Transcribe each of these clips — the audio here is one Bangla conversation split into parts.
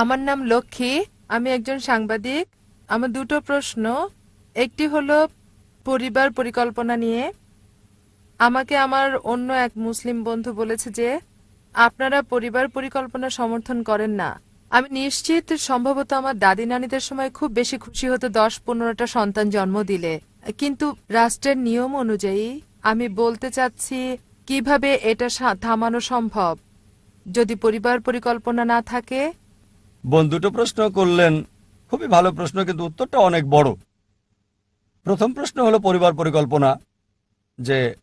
আমার নাম লক্ষ্মী, আমি একজন সাংবাদিক। আমার দুটো প্রশ্ন। একটি হলো, পরিবার পরিকল্পনা নিয়ে। আমাকে আমার অন্য এক মুসলিম বন্ধু বলেছে যে, আপনারা পরিবার পরিকল্পনা সমর্থন করেন না। আমি নিশ্চিত সম্ভবত আমার দাদি নানিদের সময় খুব বেশি খুশি হতো দশ পনেরোটা সন্তান জন্ম দিলে। কিন্তু রাষ্ট্রের নিয়ম অনুযায়ী আমি বলতে চাচ্ছি, কীভাবে এটা থামানো সম্ভব? যদি পরিবার পরিকল্পনা না থাকে বোন দুটো প্রশ্ন করলেন, খুবই ভালো প্রশ্ন, কিন্তু উত্তরটা অনেক বড়। প্রথম প্রশ্ন হলো পরিবার পরিকল্পনা, যে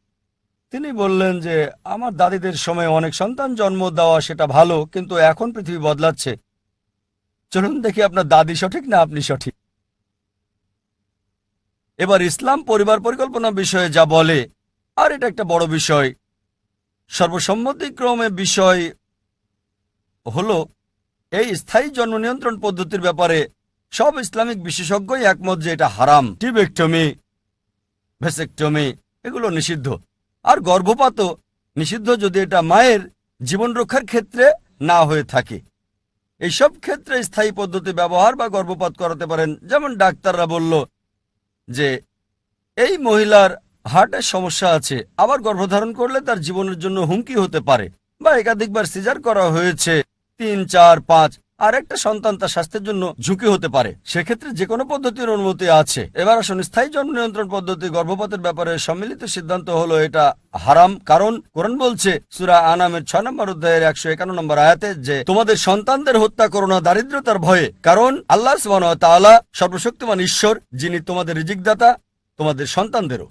তিনি বললেন যে, আমার দাদিদের সময় অনেক সন্তান জন্ম দেওয়া সেটা ভালো, কিন্তু এখন পৃথিবী বদলাচ্ছে। চলুন দেখি আপনার দাদি সঠিক না আপনি সঠিক? এবার ইসলাম পরিবার পরিকল্পনা বিষয়ে যা বলে, আর এটা একটা বড় বিষয়। সর্বসম্মতিক্রমে বিষয় হলো এই স্থায়ী জন্ম নিয়ন্ত্রণ পদ্ধতির ব্যাপারে সব ইসলামিক বিশেষজ্ঞই একমত যে এটা হারাম। টিবেকটমি, ভেসেকটমি, এগুলো নিষিদ্ধ। আর গর্ভপাতও নিষিদ্ধ যদি এটা মায়ের জীবন রক্ষার ক্ষেত্রে না হয়ে থাকে। এইসব ক্ষেত্রে স্থায়ী পদ্ধতি ব্যবহার বা গর্ভপাত করাতে পারেন। যেমন ডাক্তাররা বলল যে, এই মহিলার হার্টের সমস্যা আছে। আবার গর্ভধারণ করলে তার জীবনের জন্য হুমকি হতে পারে বা একাধিকবার সিজার করা হয়েছে। তিন, চার, পাঁচ, আর একটা সন্তান তার স্বাস্থ্যের জন্য ঝুঁকি হতে পারে। সেক্ষেত্রে যে কোনো পদ্ধতির অনুমতি আছে। এবার আসুন, স্থায়ী জন্ম নিয়ন্ত্রণ পদ্ধতি গর্ভপাতের ব্যাপারে সম্মিলিত সিদ্ধান্ত হলো এটা হারাম, কারণ কোরআন বলছে, সুরা আনামের ছয় নম্বর অধ্যায়ের একশো একান্ন নম্বর আয়াতে যে, তোমাদের সন্তানদের হত্যা করো না দারিদ্রতার ভয়ে, কারণ আল্লাহ সুবাহ তাআলা সর্বশক্তিমান ঈশ্বর, যিনি তোমাদের রিজিকদাতা, তোমাদের সন্তানদেরও।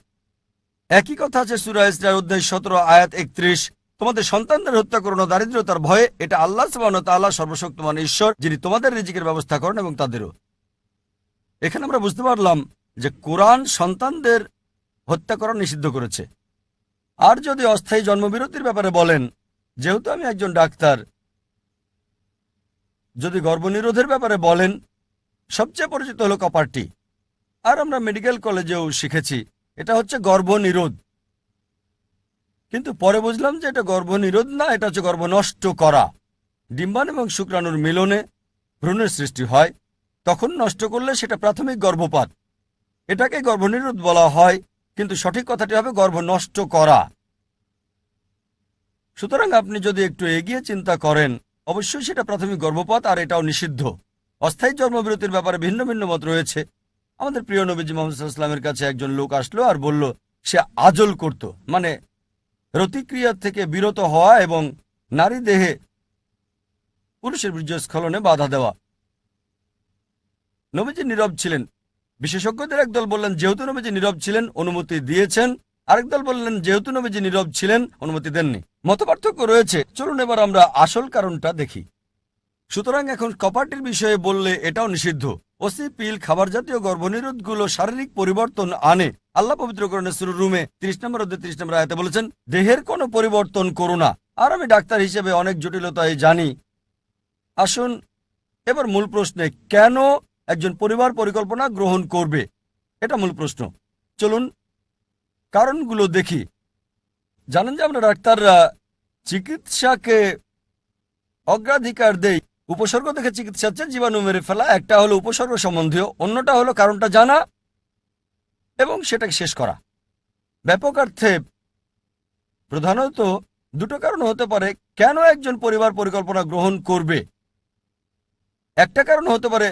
একই কথা আছে সুরা ইসরায় অধ্যায় সতেরো, আয়াত একত্রিশ। তোমাদের সন্তানদের হত্যা করো না দারিদ্রতার ভয়ে। এটা আল্লাহ সুবাহ সর্বশক্তিমান ঈশ্বর, যিনি তোমাদের রিজিকের ব্যবস্থা করেন এবং তাদেরও। এখানে আমরা বুঝতে পারলাম যে কোরআন সন্তানদের হত্যা করা নিষিদ্ধ করেছে। আর যদি অস্থায়ী জন্মবিরতির ব্যাপারে বলেন, যেহেতু আমি একজন ডাক্তার, যদি গর্ভনিরোধের ব্যাপারে বলেন, সবচেয়ে পরিচিত হলো কপারটি। আর আমরা মেডিকেল কলেজেও শিখেছি, এটা হচ্ছে গর্ভনিরোধ। কিন্তু পরে বুঝলাম যে এটা গর্ভনিরোধ না, এটা হচ্ছে গর্ভ নষ্ট করা। ডিম্বাণ এবং শুক্রাণুর মিলনে ভ্রূণের সৃষ্টি হয়, তখন নষ্ট করলে সেটা প্রাথমিক গর্ভপাত। এটাকে গর্ভনিরোধ বলা হয়, কিন্তু সঠিক কথাটি হবে গর্ভ নষ্ট করা। সুতরাং আপনি যদি একটু এগিয়ে চিন্তা করেন, অবশ্যই সেটা প্রাথমিক গর্ভপাত আর এটাও নিষিদ্ধ। অস্থায়ী জন্মবিরতির ব্যাপারে ভিন্ন ভিন্ন মত রয়েছে। আমাদের প্রিয় নবীজি মোহাম্মদ ইসলামের কাছে একজন লোক আসলো আর বলল, সে আজল করত মানে রতিক্রিয়া থেকে বিরত হওয়া এবং নারী দেহে পুরুষের বীর্যস্খলনে বাধা দেওয়া। নবীজি নীরব ছিলেন। বিশেষজ্ঞদের একদল বললেন, যেহেতু নবীজি নীরব ছিলেন, অনুমতি দিয়েছেন। আরেক দল বললেন, যেহেতু নবীজি নীরব ছিলেন, অনুমতি দেননি। মতপার্থক্য রয়েছে। চলুন এবার আমরা আসল কারণটা দেখি। সুতরাং এখন কপারটির বিষয়ে বললে এটাও নিষিদ্ধ। ওসি, পিল খাবার জাতীয় গর্ভনিরোধগুলো শারীরিক পরিবর্তন আনে। আল্লাহ পবিত্রকরণের শুরু রুমে ত্রিশ নম্বর অধ্যায় ত্রিশ নম্বর আয়তে বলেছেন, দেহের কোনো পরিবর্তন করো না। আর আমি ডাক্তার হিসেবে অনেক জটিলতায় জানি। আসুন, এবার মূল প্রশ্নে, কেন একজন পরিবার পরিকল্পনা গ্রহণ করবে? এটা মূল প্রশ্ন। চলুন, কারণগুলো দেখি। জানেন যে আমরা ডাক্তাররা চিকিৎসাকে অগ্রাধিকার দেই, উপসর্গ দেখে চিকিৎসা হচ্ছে জীবাণু মেরে ফেলা, একটা হলো উপসর্গ সম্বন্ধীয়, অন্যটা হলো কারণটা জানা এবং সেটাকে শেষ করা। ব্যাপক অর্থে প্রধানত দুটো কারণ হতে পারে। কেন একজন পরিবার পরিকল্পনা গ্রহণ করবে? একটা কারণ হতে পারে,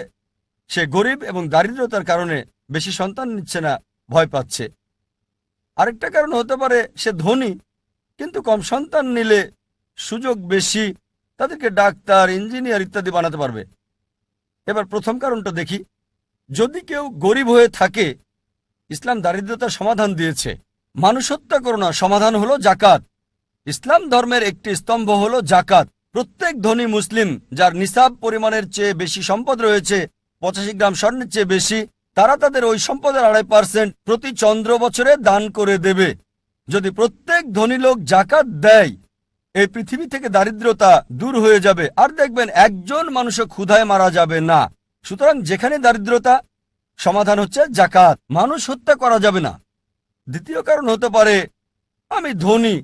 সে গরিব এবং দারিদ্রতার কারণে বেশি সন্তান নিচ্ছে না, ভয় পাচ্ছে। আরেকটা কারণ হতে পারে, সে ধনী, কিন্তু কম সন্তান নিলে সুযোগ বেশি, তাদেরকে ডাক্তার, ইঞ্জিনিয়ার ইত্যাদি বানাতে পারবে। এবার প্রথম কারণটা দেখি। যদি কেউ গরিব হয়ে থাকে ইসলাম দারিদ্রতার সমাধান দিয়েছে। মানুষ হত্যা করো না সমাধান হলো জাকাত। ইসলাম ধর্মের একটি স্তম্ভ হলো জাকাত। প্রত্যেক ধনী মুসলিম যার নিসাব পরিমাণের চেয়ে বেশি সম্পদ রয়েছে, পঁচাশি গ্রাম স্বর্ণের চেয়ে বেশি, তারা তাদের ওই সম্পদের আড়াই পার্সেন্ট প্রতি চন্দ্র বছরে দান করে দেবে। যদি প্রত্যেক ধনী লোক জাকাত দেয়, এই পৃথিবী থেকে দারিদ্রতা দূর হয়ে যাবে। আর দেখবেন একজন মানুষও ক্ষুধায় মারা যাবে না। সুতরাং যেখানে দারিদ্রতা সমাধান হচ্ছে জাকাত মানুষ হত্যা করা যাবে না। দ্বিতীয় কারণ হতে পারে, আমি ধনী,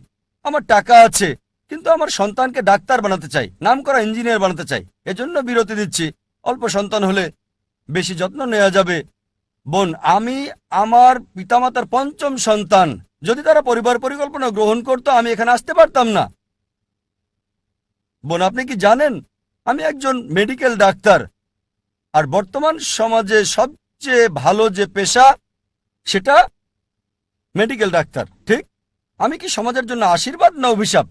আমার টাকা আছে, কিন্তু আমার সন্তানকে ডাক্তার বানাতে চাই নাম করা ইঞ্জিনিয়ার বানাতে চাই, এজন্য বিরতি দিচ্ছি। অল্প সন্তান হলে বেশি যত্ন নেওয়া যাবে। বোন, আমি আমার পিতামাতার পঞ্চম সন্তান। যদি তারা পরিবার পরিকল্পনা গ্রহণ করতো, আমি এখানে আসতে পারতাম না। বোন, আপনি কি জানেন? আমি একজন মেডিকেল ডাক্তার। আর বর্তমান সমাজে সবচেয়ে ভালো যে পেশা, সেটা মেডিকেল ডাক্তার, ঠিক? আমি কি সমাজের জন্য আশীর্বাদ না অভিশাপ?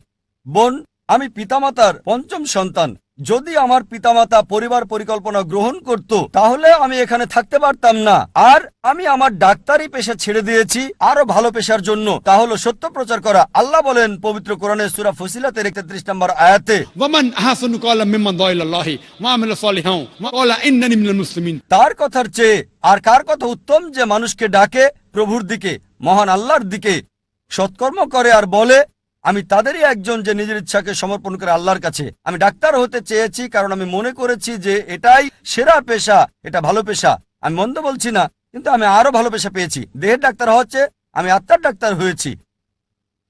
বোন, আমি পিতামাতার পঞ্চম সন্তান। যদি আমার পিতামাতা পরিবার পরিকল্পনা গ্রহণ করত তাহলে আমি এখানে থাকতে পারতাম না। আর আমি আমার ডাক্তারি পেশা ছেড়ে দিয়েছি আরও ভালো পেশার জন্য। তা হলো সত্য প্রচার করা। আল্লাহ বলেন পবিত্র কোরআনের সুরা ফসিলাতের একত্রিশ নম্বর আয়াতে তার কথার চেয়ে আর কার কথা উত্তম যে মানুষকে ডাকে প্রভুর দিকে মহান আল্লাহর দিকে সৎকর্ম করে আর বলে আমি তাদেরই একজন যে নিজের ইচ্ছাকে সমর্পণ করে আল্লাহর কাছে। আমি ডাক্তার হতে চেয়েছি, কারণ আমি মনে করেছি যে এটাই সেরা পেশা, এটা ভালো পেশা। আমি মন্দ বলছি না, কিন্তু আমি আরও ভালো পেশা পেয়েছি। দেহের ডাক্তার হচ্ছে আমি আত্মার ডাক্তার হয়েছি।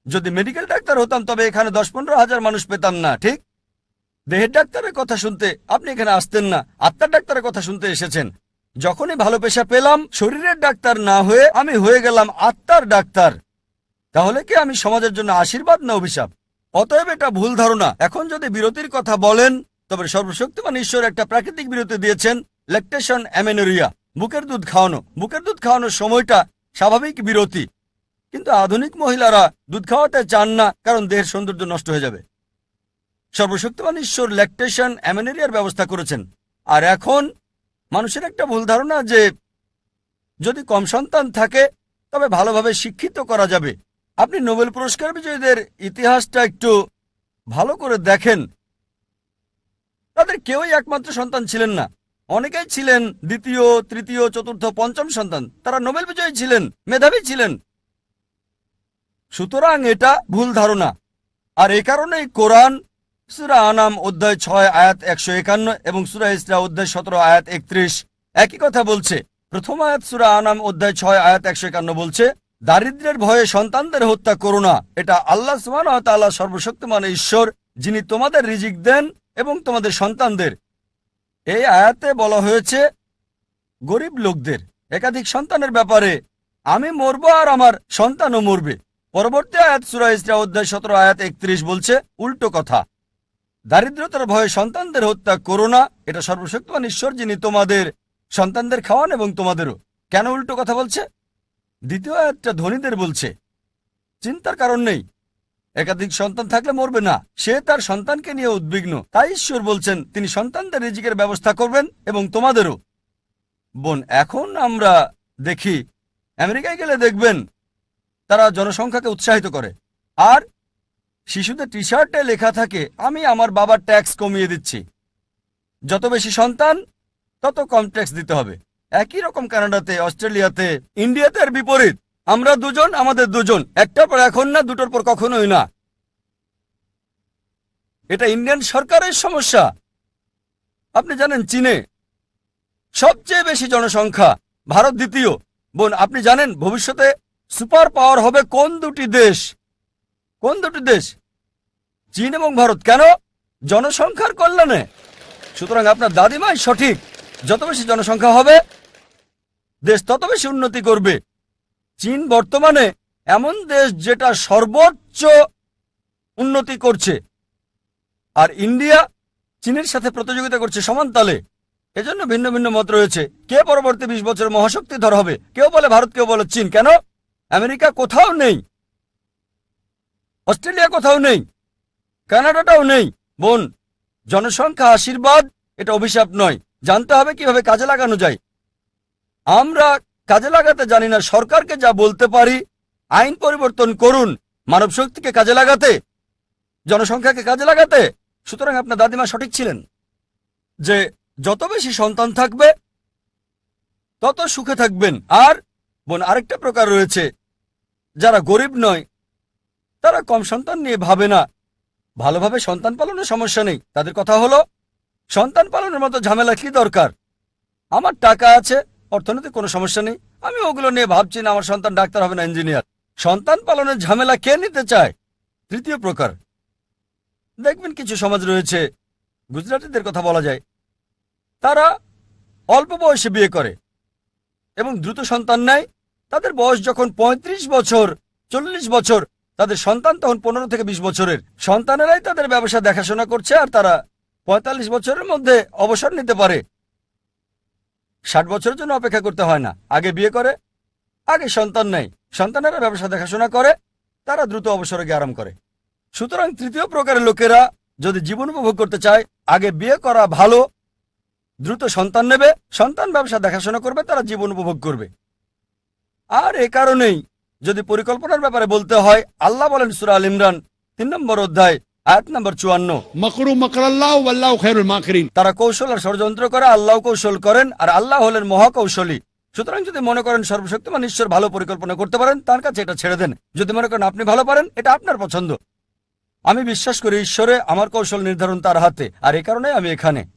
যদি মেডিকেল ডাক্তার হতাম, তবে এখানে দশ পনেরো হাজার মানুষ পেতাম না, ঠিক? দেহের ডাক্তারের কথা শুনতে আপনি এখানে আসতেন না, আত্মার ডাক্তারের কথা শুনতে এসেছেন। যখনই ভালো পেশা পেলাম, শরীরের ডাক্তার না হয়ে আমি হয়ে গেলাম আত্মার ডাক্তার। তাহলে কি আমি সমাজের জন্য আশীর্বাদ না অভিশাপ? অতএব এটা ভুল ধারণা। এখন যদি বিরতির কথা বলেন, তবে সর্বশক্তিমান ঈশ্বর একটা প্রাকৃতিক বিরতি দিয়েছেন ল্যাকটেশন অ্যামেনোরিয়া বুকের দুধ খাওয়ানো। বুকের দুধ খাওয়ানোর সময়টা স্বাভাবিক বিরতি। কিন্তু আধুনিক মহিলারা দুধ খাওয়াতে চান না, কারণ দেহের সৌন্দর্য নষ্ট হয়ে যাবে। সর্বশক্তিমান ঈশ্বর ল্যাকটেশন অ্যামেনেরিয়ার ব্যবস্থা করেছেন। আর এখন মানুষের একটা ভুল ধারণা যে যদি কম সন্তান থাকে, তবে ভালোভাবে শিক্ষিত করা যাবে। আপনি নোবেল পুরস্কার বিজয়ীদের ইতিহাসটা একটু ভালো করে দেখেন। তাদের কেউই একমাত্র সন্তান ছিলেন না। অনেকেই ছিলেন দ্বিতীয়, তৃতীয়, চতুর্থ, পঞ্চম সন্তান। তারা নোবেল বিজয়ী ছিলেন, মেধাবী ছিলেন। সুতরাং এটা ভুল ধারণা। আর এ কারণেই কোরআন, সুরা আনাম অধ্যায় ছয়, আয়াত একশো একান্ন এবং সুরা ইসরা অধ্যায় সতেরো, আয়াত একত্রিশ একই কথা বলছে। প্রথম আয়াত সুরা আনাম অধ্যায় ছয়, আয়াত একশো একান্ন বলছে দারিদ্রের ভয়ে সন্তানদের হত্যা করো না। এটা আল্লাহ সুমান তাল্লাহ সর্বশক্তিমান ঈশ্বর, যিনি তোমাদের রিজিক দেন এবং তোমাদের সন্তানদের। এই আয়াতে বলা হয়েছে, গরিব লোকদের, একাধিক সন্তানের ব্যাপারে, আমি মরব আর আমার সন্তানও মরবে। পরবর্তী আয়াত সুরা ইসরা অধ্যায় সতেরো, আয়াত একত্রিশ বলছে, উল্টো কথা। দারিদ্রতার ভয়ে সন্তানদের হত্যা করো না, এটা সর্বশক্তিমান ঈশ্বর, যিনি তোমাদের সন্তানদের খাওয়ান এবং তোমাদেরও। কেন উল্টো কথা বলছে? দ্বিতীয় আয়াতটা ধনীদের বলছে, চিন্তার কারণ নেই। একাধিক সন্তান থাকলে মরবে না। সে তার সন্তানকে নিয়ে উদ্বিগ্ন। তাই ঈশ্বর বলছেন, তিনি সন্তানদের রিজিকের ব্যবস্থা করবেন এবং তোমাদেরও। বোন, এখন আমরা দেখি, আমেরিকায় গেলে দেখবেন, তারা জনসংখ্যাকে উৎসাহিত করে। আর শিশুদের টি শার্টে লেখা থাকে, আমি আমার বাবার ট্যাক্স কমিয়ে দিচ্ছি। যত বেশি সন্তান, তত কম ট্যাক্স দিতে হবে। একই রকম কানাডাতে, অস্ট্রেলিয়াতে, ইন্ডিয়াতে এর বিপরীত। আমরা দুজন, আমাদের দুজন। একটার পর এখন না, দুটোর পর কখনোই না। এটা ইন্ডিয়ান সরকারের সমস্যা। আপনি জানেন, চীনে সবচেয়ে বেশি জনসংখ্যা, ভারত দ্বিতীয়। বোন, আপনি জানেন, ভবিষ্যতে সুপার পাওয়ার হবে কোন দুটি দেশ? কোন দুটি দেশ? চীন এবং ভারত। কেন? জনসংখ্যার কল্যাণে। সুতরাং আপনার দাদিমাই সঠিক। যত বেশি জনসংখ্যা হবে দেশ তত বেশি উন্নতি করবে। চীন বর্তমানে এমন দেশ যেটা সর্বোচ্চ উন্নতি করছে। আর ইন্ডিয়া চীনের সাথে প্রতিযোগিতা করছে সমান তালে। এজন্য ভিন্ন ভিন্ন মত রয়েছে। কে পরবর্তী বিশ বছর মহাশক্তিধর হবে? কেউ বলে ভারত, কেউ বলে চীন। কেন? আমেরিকা কোথাও নেই। অস্ট্রেলিয়া কোথাও নেই। কানাডাটাও নেই। বোন, জনসংখ্যা আশীর্বাদ, এটা অভিশাপ নয়। জানতে হবে কীভাবে কাজে লাগানো যায়। আমরা কাজে লাগাতে জানি না সরকারকে যা বলতে পারি, আইন পরিবর্তন করুন, মানব শক্তিকে কাজে লাগাতে, জনসংখ্যাকে কাজে লাগাতে। সুতরাং আপনার দাদিমা সঠিক ছিলেন যে যত বেশি সন্তান থাকবে, তত সুখে থাকবেন। আর বোন, আরেকটা প্রকার রয়েছে, যারা গরিব নয়, তারা কম সন্তান নিয়ে ভাবে না। ভালোভাবে সন্তান পালনের সমস্যা নেই। তাদের কথা হলো, সন্তান পালনের মতো ঝামেলা কি দরকার? আমার টাকা আছে অর্থনৈতিক কোনো সমস্যা নেই। আমি ওগুলো নিয়ে ভাবছি না, আমার সন্তান ডাক্তার হবে না, ইঞ্জিনিয়ার। সন্তান পালনের ঝামেলা কে নিতে চায়? তৃতীয় প্রকার। দেখবেন কিছু সমাজ রয়েছে, গুজরাটিদের কথা বলা যায়, তারা অল্প বয়সে বিয়ে করে এবং দ্রুত সন্তান নেয়। তাদের বয়স যখন ৩৫ বছর, চল্লিশ বছর, তাদের সন্তান তখন পনেরো থেকে বিশ বছরের। সন্তানেরাই তাদের ব্যবসা দেখাশোনা করছে আর তারা পঁয়তাল্লিশ বছরের মধ্যে অবসর নিতে পারে। ষাট বছরের জন্য অপেক্ষা করতে হয় না। আগে বিয়ে করে, আগে সন্তান নেয়। সন্তানেরা ব্যবসা দেখাশোনা করে, তারা দ্রুত অবসরে গিয়ে আরাম করে। সুতরাং তৃতীয় প্রকারের লোকেরা যদি জীবন উপভোগ করতে চায়, আগে বিয়ে করা ভালো, দ্রুত সন্তান নেবে, সন্তান ব্যবসা দেখাশোনা করবে, তারা জীবন উপভোগ করবে। আর এ কারণেই যদি পরিকল্পনার ব্যাপারে বলতে হয়, আল্লাহ বলেন সুরা আল ইমরান তিন নম্বর অধ্যায় চুয়ান্ন। মকরু মকরাল্লাহ তারা কৌশল আর ষড়যন্ত্র করে আল্লাহ কৌশল করেন আর আল্লাহ হলেন মহাকৌশলী। সুতরাং যদি মনে করেন সর্বশক্তিমান ঈশ্বর ভালো পরিকল্পনা করতে পারেন তার কাছে এটা ছেড়ে দেন। যদি মনে করেন আপনি ভালো পারেন এটা আপনার পছন্দ। আমি বিশ্বাস করি ঈশ্বরে আমার কৌশল নির্ধারণ তার হাতে আর এ কারণে আমি এখানে।